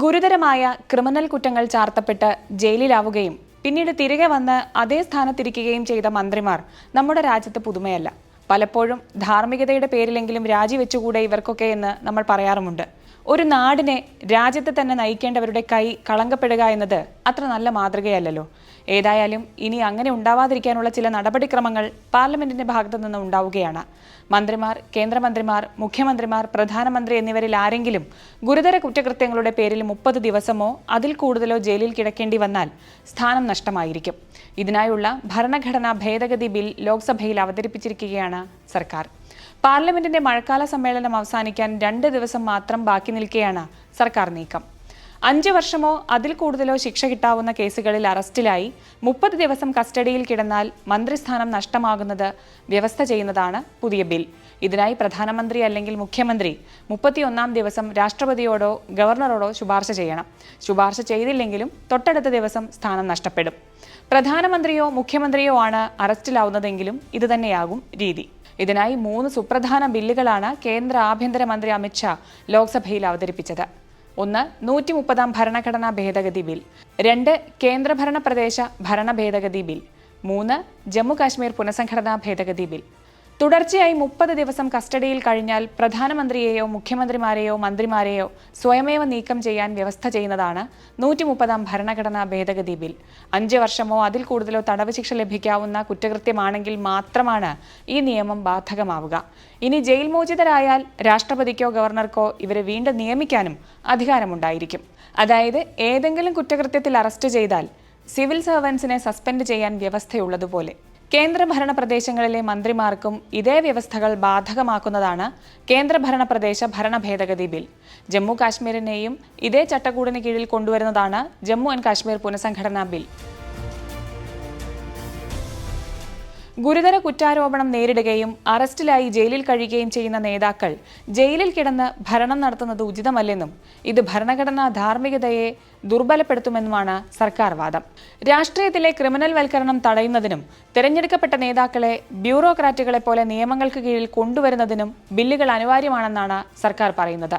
ഗുരുതരമായ ക്രിമിനൽ കുറ്റങ്ങൾ ചാർത്തപ്പെട്ട് ജയിലിലാവുകയും പിന്നീട് തിരികെ വന്ന് അതേ സ്ഥാനത്തിരിക്കുകയും ചെയ്ത മന്ത്രിമാർ നമ്മുടെ രാജ്യത്ത് പുതുമയല്ല. പലപ്പോഴും ധാർമ്മികതയുടെ പേരിലെങ്കിലും രാജിവെച്ചുകൂടെ ഇവർക്കൊക്കെ എന്ന് നമ്മൾ പറയാറുമുണ്ട്. ഒരു നാടിനെ രാജ്യത്തെ തന്നെ നയിക്കേണ്ടവരുടെ കൈ കളങ്കപ്പെടുക എന്നത് അത്ര നല്ല മാതൃകയല്ലല്ലോ. ഏതായാലും ഇനി അങ്ങനെ ഉണ്ടാവാതിരിക്കാനുള്ള ചില നടപടിക്രമങ്ങൾ പാർലമെന്റിന്റെ ഭാഗത്തു നിന്ന് ഉണ്ടാവുകയാണ്. മന്ത്രിമാർ കേന്ദ്രമന്ത്രിമാർ മുഖ്യമന്ത്രിമാർ പ്രധാനമന്ത്രി എന്നിവരിൽ ആരെങ്കിലും ഗുരുതര കുറ്റകൃത്യങ്ങളുടെ പേരിൽ മുപ്പത് ദിവസമോ അതിൽ കൂടുതലോ ജയിലിൽ കിടക്കേണ്ടി വന്നാൽ സ്ഥാനം നഷ്ടമായിരിക്കും. ഇതിനായുള്ള ഭരണഘടനാ ഭേദഗതി ബിൽ ലോക്സഭയിൽ അവതരിപ്പിച്ചിരിക്കുകയാണ് സർക്കാർ. പാർലമെന്റിന്റെ മഴക്കാല സമ്മേളനം അവസാനിക്കാൻ രണ്ട് ദിവസം മാത്രം ബാക്കി നിൽക്കെയാണ് സർക്കാർ നീക്കം. അഞ്ച് വർഷമോ അതിൽ കൂടുതലോ ശിക്ഷ കിട്ടാവുന്ന കേസുകളിൽ അറസ്റ്റിലായി. മുപ്പത് ദിവസം കസ്റ്റഡിയിൽ കിടന്നാൽ മന്ത്രിസ്ഥാനം നഷ്ടമാകുന്നത് വ്യവസ്ഥ ചെയ്യുന്നതാണ് പുതിയ ബിൽ. ഇതിനായി പ്രധാനമന്ത്രി അല്ലെങ്കിൽ മുഖ്യമന്ത്രി മുപ്പത്തിയൊന്നാം ദിവസം രാഷ്ട്രപതിയോടോ ഗവർണറോടോ ശുപാർശ ചെയ്യണം. ശുപാർശ ചെയ്തില്ലെങ്കിലും തൊട്ടടുത്ത ദിവസം സ്ഥാനം നഷ്ടപ്പെടും. പ്രധാനമന്ത്രിയോ മുഖ്യമന്ത്രിയോ ആണ് അറസ്റ്റിലാവുന്നതെങ്കിലും ഇതുതന്നെയാകും രീതി. ഇതിനായി മൂന്ന് സുപ്രധാന ബില്ലുകളാണ് കേന്ദ്ര ആഭ്യന്തരമന്ത്രി അമിത്ഷാ ലോക്സഭയിൽ അവതരിപ്പിച്ചത്. ഒന്ന് നൂറ്റി മുപ്പതാം ഭരണഘടനാ ഭേദഗതി ബിൽ. രണ്ട് കേന്ദ്രഭരണ പ്രദേശ ഭരണ ഭേദഗതി ബിൽ. മൂന്ന് ജമ്മു കാശ്മീർ പുനഃസംഘടനാ ഭേദഗതി ബിൽ. തുടർച്ചയായി മുപ്പത് ദിവസം കസ്റ്റഡിയിൽ കഴിഞ്ഞാൽ പ്രധാനമന്ത്രിയെയോ മുഖ്യമന്ത്രിമാരെയോ മന്ത്രിമാരെയോ സ്വയമേവ നീക്കം ചെയ്യാൻ വ്യവസ്ഥ ചെയ്യുന്നതാണ് നൂറ്റി മുപ്പതാം ഭരണഘടനാ ഭേദഗതി ബിൽ. അഞ്ച് വർഷമോ അതിൽ കൂടുതലോ തടവ് ശിക്ഷ ലഭിക്കാവുന്ന കുറ്റകൃത്യമാണെങ്കിൽ മാത്രമാണ് ഈ നിയമം ബാധകമാവുക. ഇനി ജയിൽ മോചിതരായാൽ രാഷ്ട്രപതിക്കോ ഗവർണർക്കോ ഇവരെ വീണ്ടും നിയമിക്കാനും അധികാരമുണ്ടായിരിക്കും. അതായത് ഏതെങ്കിലും കുറ്റകൃത്യത്തിൽ അറസ്റ്റ് ചെയ്താൽ സിവിൽ സർവൻസിനെ സസ്പെൻഡ് ചെയ്യാൻ വ്യവസ്ഥയുള്ളതുപോലെ. കേന്ദ്രഭരണ പ്രദേശങ്ങളിലെ മന്ത്രിമാർക്കും ഇതേ വ്യവസ്ഥകൾ ബാധകമാക്കുന്നതാണ് കേന്ദ്രഭരണ പ്രദേശ ഭരണ ഭേദഗതി ബിൽ. ജമ്മു കാശ്മീരിനെയും ഇതേ ചട്ടക്കൂടിന് കീഴിൽ കൊണ്ടുവരുന്നതാണ് ജമ്മു ആൻഡ് കാശ്മീർ പുനഃസംഘടനാ ബിൽ. ഗുരുതര കുറ്റാരോപണം നേരിടുകയും അറസ്റ്റിലായി ജയിലിൽ കഴിയുകയും ചെയ്യുന്ന നേതാക്കൾ ജയിലിൽ കിടന്ന് ഭരണം നടത്തുന്നത് ഉചിതമല്ലെന്നും ഇത് ഭരണഘടനാ ധാർമ്മികതയെ ദുർബലപ്പെടുത്തുമെന്നുമാണ് സർക്കാർ വാദം. രാഷ്ട്രീയത്തിലെ ക്രിമിനൽ വൽക്കരണം തടയുന്നതിനും തെരഞ്ഞെടുക്കപ്പെട്ട നേതാക്കളെ ബ്യൂറോക്രാറ്റുകളെ പോലെ നിയമങ്ങൾക്ക് കീഴിൽ കൊണ്ടുവരുന്നതിനും ബില്ലുകൾ അനിവാര്യമാണെന്നാണ് സർക്കാർ പറയുന്നത്.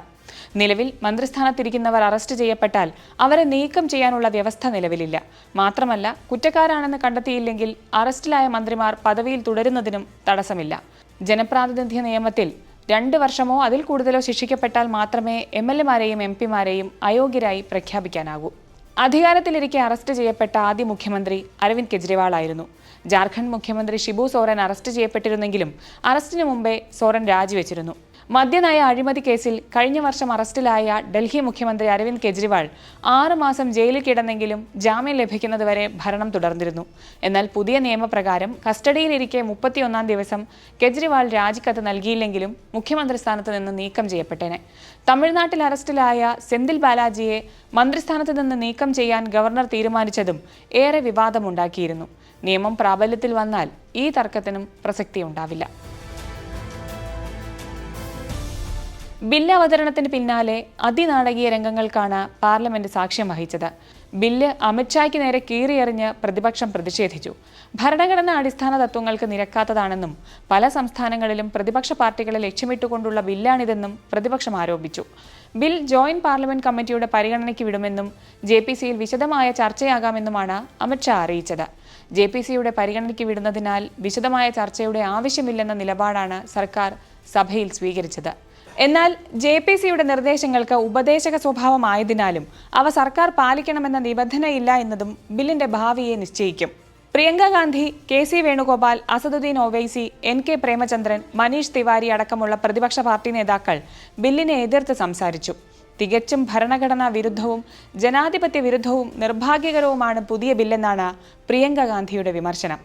നിലവിൽ മന്ത്രിസ്ഥാനത്തിരിക്കുന്നവർ അറസ്റ്റ് ചെയ്യപ്പെട്ടാൽ അവരെ നീക്കം ചെയ്യാനുള്ള വ്യവസ്ഥ നിലവിലില്ല. മാത്രമല്ല കുറ്റക്കാരാണെന്ന് കണ്ടെത്തിയില്ലെങ്കിൽ അറസ്റ്റിലായ മന്ത്രിമാർ പദവിയിൽ തുടരുന്നതിനും തടസ്സമില്ല. ജനപ്രാതിനിധ്യ നിയമത്തിൽ രണ്ട് വർഷമോ അതിൽ കൂടുതലോ ശിക്ഷിക്കപ്പെട്ടാൽ മാത്രമേ എം എൽ എമാരെയും എം പിമാരെയും അയോഗ്യരായി പ്രഖ്യാപിക്കാനാകൂ. അധികാരത്തിലിരിക്കെ അറസ്റ്റ് ചെയ്യപ്പെട്ട ആദ്യ മുഖ്യമന്ത്രി അരവിന്ദ് കെജ്രിവാൾ ആയിരുന്നു. ജാർഖണ്ഡ് മുഖ്യമന്ത്രി ഷിബു സോറൻ അറസ്റ്റ് ചെയ്യപ്പെട്ടിരുന്നെങ്കിലും അറസ്റ്റിനു മുമ്പേ സോറൻ രാജിവെച്ചിരുന്നു. മദ്യനയ അഴിമതി കേസിൽ കഴിഞ്ഞ വർഷം അറസ്റ്റിലായ ഡൽഹി മുഖ്യമന്ത്രി അരവിന്ദ് കെജ്രിവാൾ ആറ് മാസം ജയിലിൽ കിടന്നെങ്കിലും ജാമ്യം ലഭിക്കുന്നതുവരെ ഭരണം തുടർന്നിരുന്നു. എന്നാൽ പുതിയ നിയമപ്രകാരം കസ്റ്റഡിയിലിരിക്കെ മുപ്പത്തിയൊന്നാം ദിവസം കെജ്രിവാൾ രാജിക്കത്ത് നൽകിയില്ലെങ്കിലും മുഖ്യമന്ത്രി സ്ഥാനത്ത് നിന്ന് നീക്കം ചെയ്യപ്പെട്ടേനെ. തമിഴ്നാട്ടിൽ അറസ്റ്റിലായ സെന്തിൽ ബാലാജിയെ മന്ത്രിസ്ഥാനത്ത് നിന്ന് നീക്കം ചെയ്യാൻ ഗവർണർ തീരുമാനിച്ചതും ഏറെ വിവാദമുണ്ടാക്കിയിരുന്നു. നിയമം പ്രാബല്യത്തിൽ വന്നാൽ ഈ തർക്കത്തിനും പ്രസക്തിയുണ്ടാവില്ല. ബില്ല് അവതരണത്തിന് പിന്നാലെ അതിനാടകീയ രംഗങ്ങൾക്കാണ് പാർലമെന്റ് സാക്ഷ്യം വഹിച്ചത്. ബില്ല് അമിത്ഷായ്ക്ക് നേരെ കീറിയെറിഞ്ഞ് പ്രതിപക്ഷം പ്രതിഷേധിച്ചു. ഭരണഘടനാ അടിസ്ഥാന തത്വങ്ങൾക്ക് നിരക്കാത്തതാണെന്നും പല സംസ്ഥാനങ്ങളിലും പ്രതിപക്ഷ പാർട്ടികളെ ലക്ഷ്യമിട്ടുകൊണ്ടുള്ള ബില്ലാണിതെന്നും പ്രതിപക്ഷം ആരോപിച്ചു. ബിൽ ജോയിന്റ് പാർലമെന്റ് കമ്മിറ്റിയുടെ പരിഗണനയ്ക്ക് വിടുമെന്നും ജെ പി സിയിൽ വിശദമായ ചർച്ചയാകാമെന്നുമാണ് അമിത്ഷാ അറിയിച്ചത്. ജെ പി സിയുടെ പരിഗണനയ്ക്ക് വിടുന്നതിനാൽ വിശദമായ ചർച്ചയുടെ ആവശ്യമില്ലെന്ന നിലപാടാണ് സർക്കാർ സഭയിൽ സ്വീകരിച്ചത്. എന്നാൽ ജെ പി സിയുടെ നിർദ്ദേശങ്ങൾക്ക് ഉപദേശക സ്വഭാവമായതിനാലും അവ സർക്കാർ പാലിക്കണമെന്ന നിബന്ധനയില്ല എന്നതും ബില്ലിന്റെ ഭാവിയെ നിശ്ചയിക്കും. Priyanka Gandhi K C Venugopal Asaduddin Owaisi N K Premachandran Manish Tewari അടക്കമുള്ള പ്രതിപക്ഷ പാർട്ടി നേതാക്കൾ ബില്ലിനെ എതിർത്ത് സംസാരിച്ചു. തികച്ചും ഭരണഘടനാ വിരുദ്ധവും ജനാധിപത്യ വിരുദ്ധവും നിർഭാഗ്യകരവുമാണ് പുതിയ ബില്ലെന്നാണ് പ്രിയങ്ക ഗാന്ധിയുടെ വിമർശനം.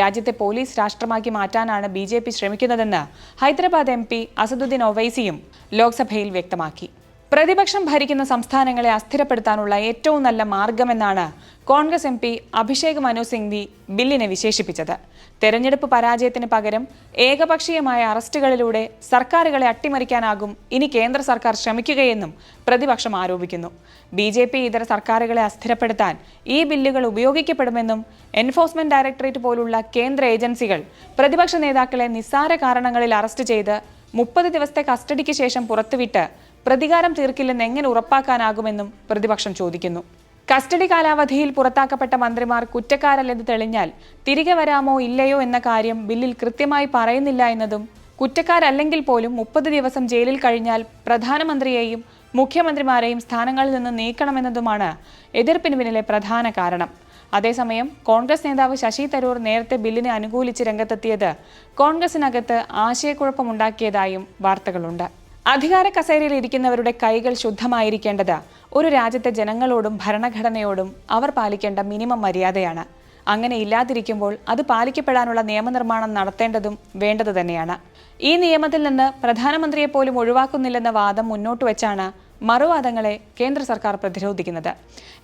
രാജ്യത്തെ പോലീസ് രാഷ്ട്രമാക്കി മാറ്റാനാണ് ബി ജെ പി ശ്രമിക്കുന്നതെന്ന് ഹൈദരാബാദ് എം പി അസദുദ്ദീൻ ഒവൈസിയും ലോക്സഭയിൽ വ്യക്തമാക്കി. പ്രതിപക്ഷം ഭരിക്കുന്ന സംസ്ഥാനങ്ങളെ അസ്ഥിരപ്പെടുത്താനുള്ള ഏറ്റവും നല്ല മാർഗമെന്നാണ് കോൺഗ്രസ് എം പി അഭിഷേക് മനു സിംഗ്വി ബില്ലിനെ വിശേഷിപ്പിച്ചത്. തെരഞ്ഞെടുപ്പ് പരാജയത്തിന് പകരം ഏകപക്ഷീയമായ അറസ്റ്റുകളിലൂടെ സർക്കാരുകളെ അട്ടിമറിക്കാനാകും ഇനി കേന്ദ്ര സർക്കാർ ശ്രമിക്കുകയെന്നും പ്രതിപക്ഷം ആരോപിക്കുന്നു. ബി ജെ പി ഇതര സർക്കാരുകളെ അസ്ഥിരപ്പെടുത്താൻ ഈ ബില്ലുകൾ ഉപയോഗിക്കപ്പെടുമെന്നും എൻഫോഴ്സ്മെന്റ് ഡയറക്ടറേറ്റ് പോലുള്ള കേന്ദ്ര ഏജൻസികൾ പ്രതിപക്ഷ നേതാക്കളെ നിസ്സാര കാരണങ്ങളിൽ അറസ്റ്റ് ചെയ്ത് മുപ്പത് ദിവസത്തെ കസ്റ്റഡിക്ക് ശേഷം പുറത്തുവിട്ട് പ്രതികാരം തീർക്കില്ലെന്ന് എങ്ങനെ ഉറപ്പാക്കാനാകുമെന്നും പ്രതിപക്ഷം ചോദിക്കുന്നു. കസ്റ്റഡി കാലാവധിയിൽ പുറത്താക്കപ്പെട്ട മന്ത്രിമാർ കുറ്റക്കാരല്ലെന്ന് തെളിഞ്ഞാൽ തിരികെ വരാമോ ഇല്ലയോ എന്ന കാര്യം ബില്ലിൽ കൃത്യമായി പറയുന്നില്ല എന്നതും കുറ്റക്കാരല്ലെങ്കിൽ പോലും മുപ്പത് ദിവസം ജയിലിൽ കഴിഞ്ഞാൽ പ്രധാനമന്ത്രിയെയും മുഖ്യമന്ത്രിമാരെയും സ്ഥാനങ്ങളിൽ നിന്ന് നീക്കണമെന്നതുമാണ് എതിർപ്പിന് പിന്നിലെ പ്രധാന കാരണം. അതേസമയം കോൺഗ്രസ് നേതാവ് ശശി തരൂർ നേരത്തെ ബില്ലിനെ അനുകൂലിച്ച് രംഗത്തെത്തിയത് കോൺഗ്രസിനകത്ത് ആശയക്കുഴപ്പമുണ്ടാക്കിയതായും വാർത്തകളുണ്ട്. അധികാര കസേരയിൽ ഇരിക്കുന്നവരുടെ കൈകൾ ശുദ്ധമായിരിക്കേണ്ടത് ഒരു രാജ്യത്തെ ജനങ്ങളോടും ഭരണഘടനയോടും അവർ പാലിക്കേണ്ട മിനിമം മര്യാദയാണ്. അങ്ങനെ ഇല്ലാതിരിക്കുമ്പോൾ അത് പാലിക്കപ്പെടാനുള്ള നിയമനിർമ്മാണം നടത്തേണ്ടതും വേണ്ടത് തന്നെയാണ്. ഈ നിയമത്തിൽ നിന്ന് പ്രധാനമന്ത്രിയെ പോലും ഒഴിവാക്കുന്നില്ലെന്ന വാദം മുന്നോട്ട് വെച്ചാണ് മറുവാദങ്ങളെ കേന്ദ്ര സർക്കാർ പ്രതിരോധിക്കുന്നത്.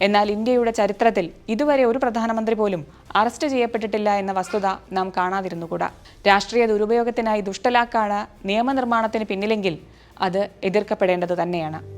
എന്നാൽ ഇന്ത്യയുടെ ചരിത്രത്തിൽ ഇതുവരെ ഒരു പ്രധാനമന്ത്രി പോലും അറസ്റ്റ് ചെയ്യപ്പെട്ടിട്ടില്ല എന്ന വസ്തുത നാം കാണാതിരുന്നുകൂടാ. രാഷ്ട്രീയ ദുരുപയോഗത്തിനായി ദുഷ്ടലാക്കാണ് നിയമനിർമ്മാണത്തിന് പിന്നിലെങ്കിൽ അത് എതിർക്കപ്പെടേണ്ടത് തന്നെയാണ്.